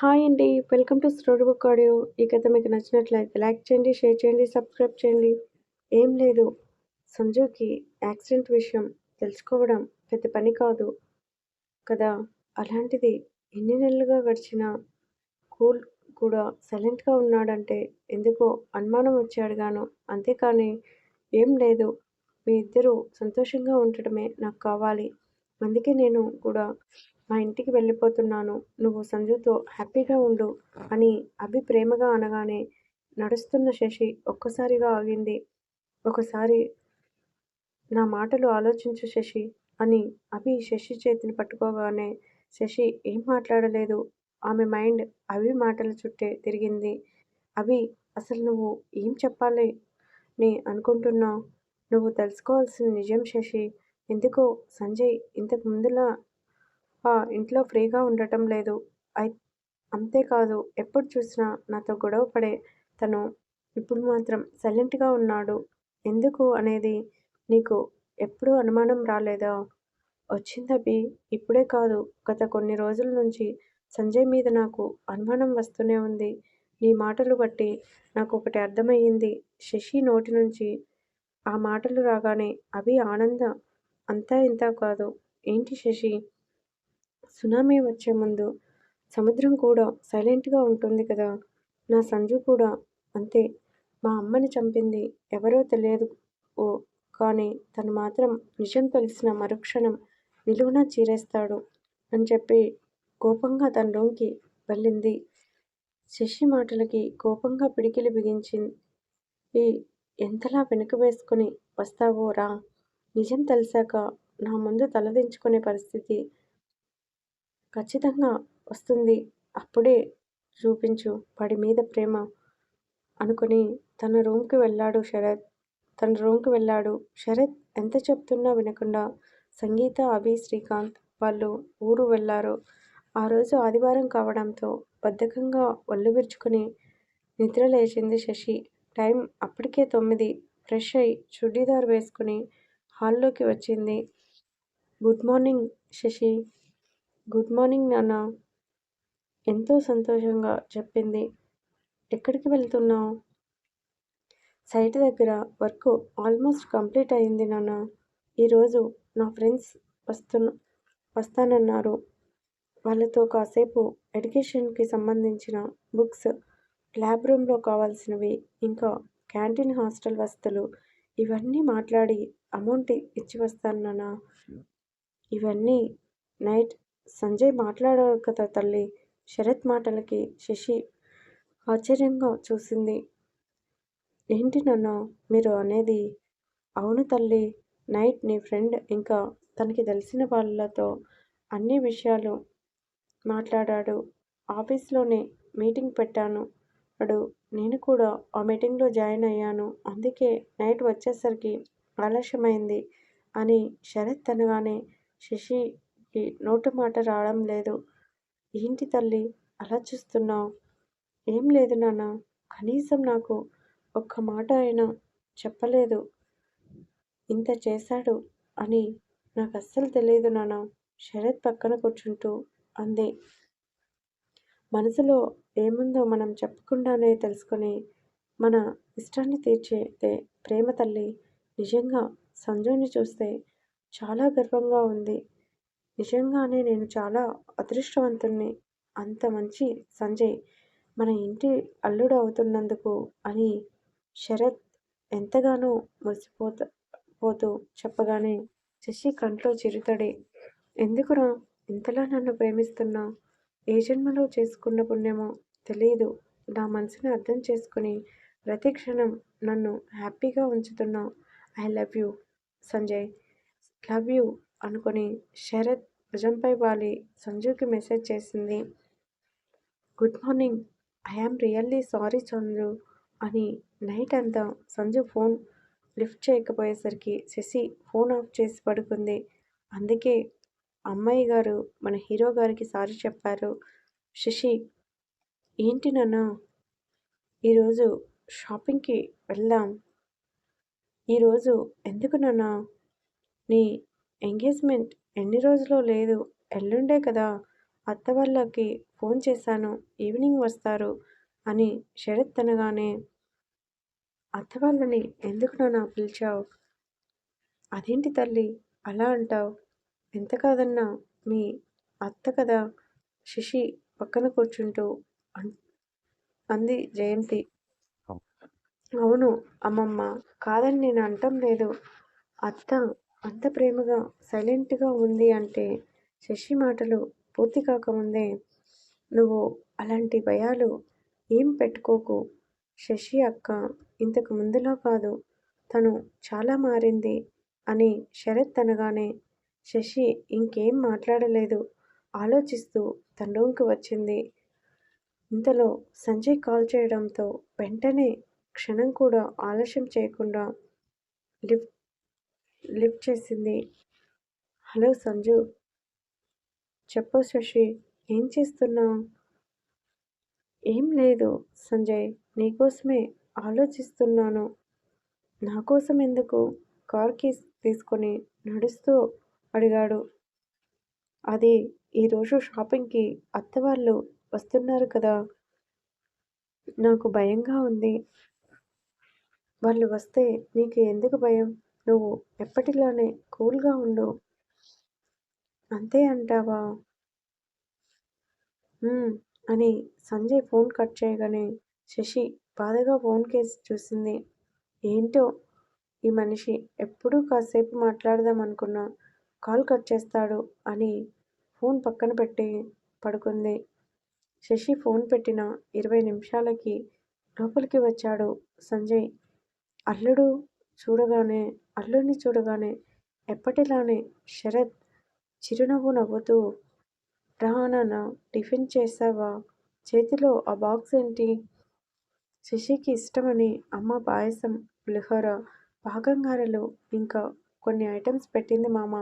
Hi అండి. Welcome to story book audio. ఈ కథ మీకు నచ్చినట్లయితే లైక్ చేయండి షేర్ చేయండి సబ్స్క్రైబ్ చేయండి. ఏం లేదు. సంజుకి యాక్సిడెంట్ విషయం తెలుసుకోవడం పెద్ద పని కాదు కదా? అలాంటిది ఎన్ని నెలలుగా గడిచినా కూల్ కూడా సైలెంట్గా ఉన్నాడంటే ఎందుకో అనుమానం వచ్చాడు గాను అంతేకాని ఏం లేదు. మీ ఇద్దరూ సంతోషంగా ఉండటమే నాకు కావాలి. అందుకే నేను కూడా మా ఇంటికి వెళ్ళిపోతున్నాను. నువ్వు సంజుతో హ్యాపీగా ఉండు అని అభి ప్రేమగా అనగానే నడుస్తున్న శశి ఒక్కసారిగా ఆగింది. ఒకసారి నా మాటలు ఆలోచించు శశి అని అభి శశి చేతిని పట్టుకోగానే శశి ఏం మాట్లాడలేదు. ఆమె మైండ్ అభి మాటల చుట్టే తిరిగింది. అభి అసలు నువ్వు ఏం చెప్పాలి నీ అనుకుంటున్నావు? నువ్వు తెలుసుకోవాల్సిన నిజం శశి. ఎందుకో సంజయ్ ఇంతకు ముందులా ఇంట్లో ఫ్రీగా ఉండటం లేదు. అయి అంతేకాదు ఎప్పుడు చూసినా నాతో గొడవ పడే తను ఇప్పుడు మాత్రం సైలెంట్గా ఉన్నాడు. ఎందుకు అనేది నీకు ఎప్పుడూ అనుమానం రాలేదా? వచ్చిందబ్బి ఇప్పుడే కాదు గత కొన్ని రోజుల నుంచి సంజయ్ మీద నాకు అనుమానం వస్తూనే ఉంది. నీ మాటలు బట్టి నాకు ఒకటి అర్థమయ్యింది. శశి నోటి నుంచి ఆ మాటలు రాగానే అవి ఆనంద అంతా ఇంత కాదు. ఏంటి శశి? సునామీ వచ్చే ముందు సముద్రం కూడా సైలెంట్గా ఉంటుంది కదా? నా సంజు కూడా అంతే. మా అమ్మని చంపింది ఎవరో తెలియదు. ఓ కానీ తను మాత్రం నిజం తెలిసిన మరుక్షణం నిలువున చీరేస్తాడు అని చెప్పి కోపంగా తన రూమ్కి వెళ్ళింది. శశి మాటలకి కోపంగా పిడికిలి బిగించింది. ఎంతలా వెనుక వేసుకుని వస్తావో రా. నిజం తెలిసాక నా ముందు తలదించుకునే పరిస్థితి ఖచ్చితంగా వస్తుంది. అప్పుడే చూపించు. వాడి మీద ప్రేమ అనుకుని తన రూమ్కి వెళ్ళాడు శరత్. తన రూమ్కి వెళ్ళాడు శరత్. ఎంత చెప్తున్నా వినకుండా సంగీత అభి శ్రీకాంత్ వాళ్ళు ఊరు వెళ్ళారు ఆ రోజు ఆదివారం కావడంతో బద్ధకంగా ఒళ్ళు విరుచుకుని నిద్ర లేచింది శశి. టైం అప్పటికే తొమ్మిది. ఫ్రెష్ అయి చుడీదార్ వేసుకుని హాల్లోకి వచ్చింది. Good morning Shashi. Good morning నాన్న. ఎంతో సంతోషంగా చెప్పింది. ఎక్కడికి వెళ్తున్నావు? సైట్ దగ్గర వర్క్ ఆల్మోస్ట్ కంప్లీట్ అయింది నాన్న. ఈరోజు నా ఫ్రెండ్స్ వస్తున్న వస్తానన్నారు. వాళ్ళతో కాసేపు ఎడ్యుకేషన్కి సంబంధించిన బుక్స్ ల్యాబ్ రూమ్లో కావాల్సినవి ఇంకా క్యాంటీన్ హాస్టల్ వసతులు ఇవన్నీ మాట్లాడి అమౌంట్ ఇచ్చి వస్తాను నాన్న. ఇవన్నీ నైట్ సంజయ్ మాట్లాడారు కదా తల్లి. శరత్ మాటలకి శశి ఆశ్చర్యంగా చూసింది. ఏంటి నాన్న మీరు అనేది? అవును తల్లి. నైట్ నీ ఫ్రెండ్ ఇంకా తనకి తెలిసిన వాళ్ళతో అన్ని విషయాలు మాట్లాడాడు. ఆఫీస్లోనే మీటింగ్ పెట్టాను. అడు నేను కూడా ఆ మీటింగ్లో జాయిన్ అయ్యాను. అందుకే నైట్ వచ్చేసరికి ఆలస్యమైంది అని శరత్ అనగానే శశి నోటు మాట రావడం లేదు. ఏంటి తల్లి? అలా చూస్తున్నావు? ఏం లేదు నాన్న. కనీసం నాకు ఒక్క మాట అయినా చెప్పలేదు. ఇంత చేశాడు అని నాకు అస్సలు తెలియదు నాన్న. శరత్ పక్కన కూర్చుంటూ అంది. మనసులో ఏముందో మనం చెప్పకుండానే తెలుసుకొని మన ఇష్టాన్ని తీర్చేదే ప్రేమ తల్లి. నిజంగా సంజయ్ని చూస్తే చాలా గర్వంగా ఉంది. నిజంగానే నేను చాలా అదృష్టవంతుణ్ణి. అంత మంచి సంజయ్ మన ఇంటి అల్లుడు అవుతున్నందుకు అని శరత్ ఎంతగానో మురిసిపోత పోతూ చెప్పగానే శశి కంట్లో చిరుతడి. ఎందుకురా ఇంతలా నన్ను ప్రేమిస్తున్నా? ఏ జన్మలో చేసుకున్న పుణ్యమో తెలియదు నా మనసుని అర్థం చేసుకుని ప్రతి క్షణం నన్ను హ్యాపీగా ఉంచుతున్నావు I love you Sanjay. Love you అనుకుని శరత్ భుజంపై వాలి. సంజుకి మెసేజ్ చేసింది. Good morning. I am really sorry Sanju అని నైట్ అంతా సంజు ఫోన్ లిఫ్ట్ చేయకపోయేసరికి శశి ఫోన్ ఆఫ్ చేసి పడుకుంది. అందుకే అమ్మాయి గారు మన హీరో గారికి సారీ చెప్పారు. శశి ఏంటి నాన్న? ఈరోజు షాపింగ్కి వెళ్దాం. ఈరోజు ఎందుకు నాన్న? నీ ఎంగేజ్మెంట్ ఎన్ని రోజులో లేదు. ఎల్లుండే కదా. అత్త వాళ్ళకి ఫోన్ చేశాను. ఈవినింగ్ వస్తారు అని శరత్ అనగానే అత్త వాళ్ళని ఎందుకు నాన్న పిలిచావు? అదేంటి తల్లి? అలా అంటావు? ఎంత కాదన్నా మీ అత్త కదా. శశి పక్కన కూర్చుంటూ అంది జయంతి. అవును అమ్మమ్మ కాదని నేను అంటం లేదు. అత్త అంత ప్రేమగా సైలెంట్గా ఉంది అంటే శశి మాటలు పూర్తి కాకముందే నువ్వు అలాంటి భయాలు ఏం పెట్టుకోకు. శశి అక్క ఇంతకు ముందులా కాదు. తను చాలా మారింది అని శరత్ అనగానే శశి ఇంకేం మాట్లాడలేదు. ఆలోచిస్తూ తన రూమ్కి వచ్చింది. ఇంతలో సంజయ్ కాల్ చేయడంతో వెంటనే క్షణం కూడా ఆలస్యం చేయకుండా లిఫ్ట్ లిఫ్ట్ చేసింది. హలో సంజు. చెప్పు శశి ఏం చేస్తున్నావు? ఏం లేదు సంజయ్ నీకోసమే ఆలోచిస్తున్నాను. నా కోసం ఎందుకు కార్ కీస్ తీసుకొని నడుస్తూ అడిగాడు. అది ఈరోజు షాపింగ్కి అత్త వాళ్ళు వస్తున్నారు కదా. నాకు భయంగా ఉంది. వాళ్ళు వస్తే నీకు ఎందుకు భయం? నువ్వు ఎప్పటిలానే కూల్గా ఉండు. అంతే అంటావా? అని సంజయ్ ఫోన్ కట్ చేయగానే శశి బాధగా ఫోన్ కేసి చూసింది. ఏంటో? ఈ మనిషి ఎప్పుడూ కాసేపు మాట్లాడదాం అనుకున్నా కాల్ కట్ చేస్తాడు అని ఫోన్ పక్కన పెట్టి పడుకుంది. శశి ఫోన్ పెట్టిన ఇరవై నిమిషాలకి లోపలికి వచ్చాడు సంజయ్. అల్లుడు చూడగానే అల్లుడిని చూడగానే ఎప్పటిలానే శరత్ చిరునవ్వు నవ్వుతూ రా టిఫిన్ చేసావా? చేతిలో ఆ బాక్స్ ఏంటి? శశికి ఇష్టమని అమ్మ పాయసం పులిహోర పాకంగారలు ఇంకా కొన్ని ఐటమ్స్ పెట్టింది మామ.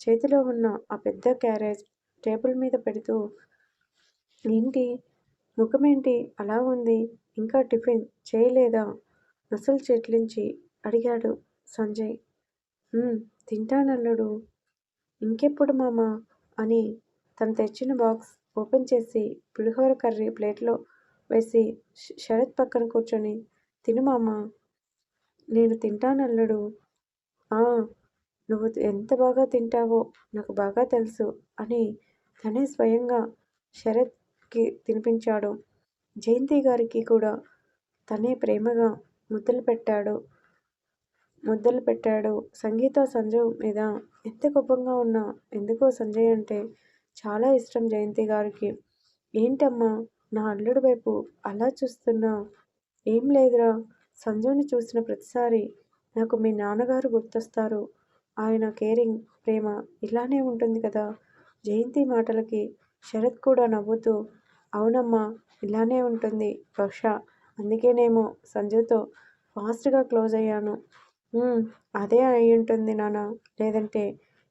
చేతిలో ఉన్న ఆ పెద్ద క్యారేజ్ టేబుల్ మీద పెడుతూ ఏంటి? ముఖమేంటి? అలా ఉంది. ఇంకా టిఫిన్ చేయలేదా? నొసలు చెట్లించి అడిగాడు సంజయ్. "ఉమ్, తింటానల్లుడు ఇంకెప్పుడు మామా? అని తను తెచ్చిన బాక్స్ ఓపెన్ చేసి పులిహోర కర్రీ ప్లేట్లో వేసి శరత్ పక్కన కూర్చొని తిను మామా. నేను తింటానల్లుడు ఆ నువ్వు ఎంత బాగా తింటావో నాకు బాగా తెలుసు అని తనే స్వయంగా శరత్కి తినిపించాడు. జయంతి గారికి కూడా తనే ప్రేమగా ముద్దలు పెట్టాడు. ముద్దలు పెట్టాడు. సంగీత సంజయ్ మీద ఎంత కోపంగా ఉన్నా ఎందుకో సంజయ్ అంటే చాలా ఇష్టం జయంతి గారికి. ఏంటమ్మా నా అల్లుడి వైపు అలా చూస్తున్నా? ఏం లేదురా. సంజుని చూసిన ప్రతిసారి నాకు మీ నాన్నగారు గుర్తొస్తారు. ఆయన కేరింగ్ ప్రేమ ఇలానే ఉంటుంది కదా. జయంతి మాటలకి శరత్ కూడా నవ్వుతూ అవునమ్మా ఇలానే ఉంటుంది బహుశా. అందుకేనేమో సంజుతో ఫాస్ట్గా క్లోజ్ అయ్యాను. అదే అయ్యుంటుంది నాన్న. లేదంటే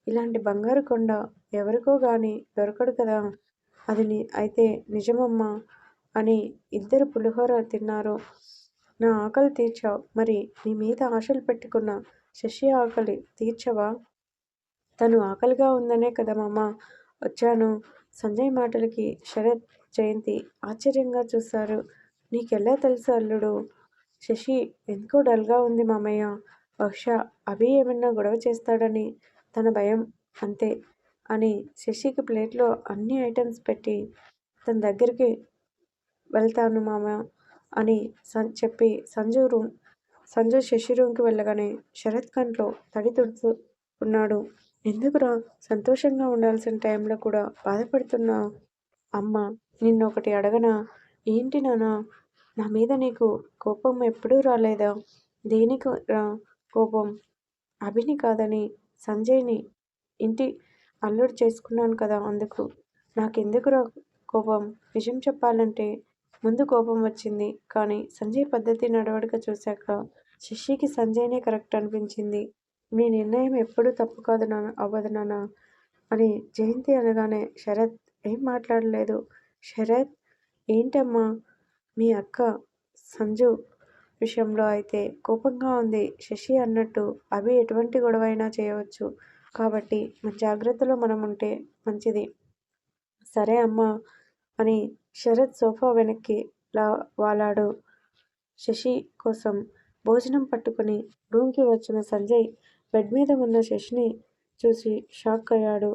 ఇలాంటి బంగారు కొండ ఎవరికో గాని దొరకడు కదా. అది అయితే నిజమమ్మా అని ఇద్దరు పులిహోర తిన్నారు. నా ఆకలి తీర్చావు. మరి నీ మీద ఆశలు పెట్టుకున్న శశి ఆకలి తీర్చవా? తను ఆకలిగా ఉందనే కదా మామ. వచ్చాను. సంజయ్ మాటలకి శరత్ జయంతి ఆశ్చర్యంగా చూశారు. నీకెలా తెలుసు అల్లుడు? శశి ఎందుకో డల్గా ఉంది మామయ్య. బహుశా అభి ఏమన్నా గొడవ చేస్తాడని తన భయం అంతే అని శశికి ప్లేట్లో అన్ని ఐటమ్స్ పెట్టి తన దగ్గరికి వెళ్తాను మామ అని సం చెప్పి సంజు రూమ్ సంజు శశి రూమ్కి వెళ్ళగానే శరత్ కంట్లో తడి తుడుతూ ఉన్నాడు. ఎందుకురా? సంతోషంగా ఉండాల్సిన టైంలో కూడా బాధపడుతున్నా అమ్మ నిన్ను ఒకటి అడగనా? ఏంటి నాన్న? నా మీద నీకు కోపం ఎప్పుడూ రాలేదా? దేనికి రా? కోపం. అభిని కాదని సంజయ్ని ఇంటి అల్లుడు చేసుకున్నాను కదా అందుకు. నాకెందుకురా కోపం? నిజం చెప్పాలంటే ముందు కోపం వచ్చింది. కానీ సంజయ్ పద్ధతి నడవడిక చూశాక శశికి సంజయ్నే కరెక్ట్ అనిపించింది. మీ నిర్ణయం ఎప్పుడూ తప్పు కాదు నాన్న అవ్వదు నాన్న అని జయంతి అనగానే శరత్ ఏం మాట్లాడలేదు. శరత్ ఏంటమ్మా? మీ అక్క సంజు విషయంలో అయితే కోపంగా ఉంది. శశి అన్నట్టు అభి ఎటువంటి గొడవైనా చేయవచ్చు. కాబట్టి మన జాగ్రత్తలో మనం ఉంటే మంచిది. సరే అమ్మా అని శరత్ సోఫా వెనక్కి లా వాలాడు. శశి కోసం భోజనం పట్టుకుని రూమ్కి వచ్చిన సంజయ్ బెడ్ మీద ఉన్న శశిని చూసి షాక్ అయ్యాడు.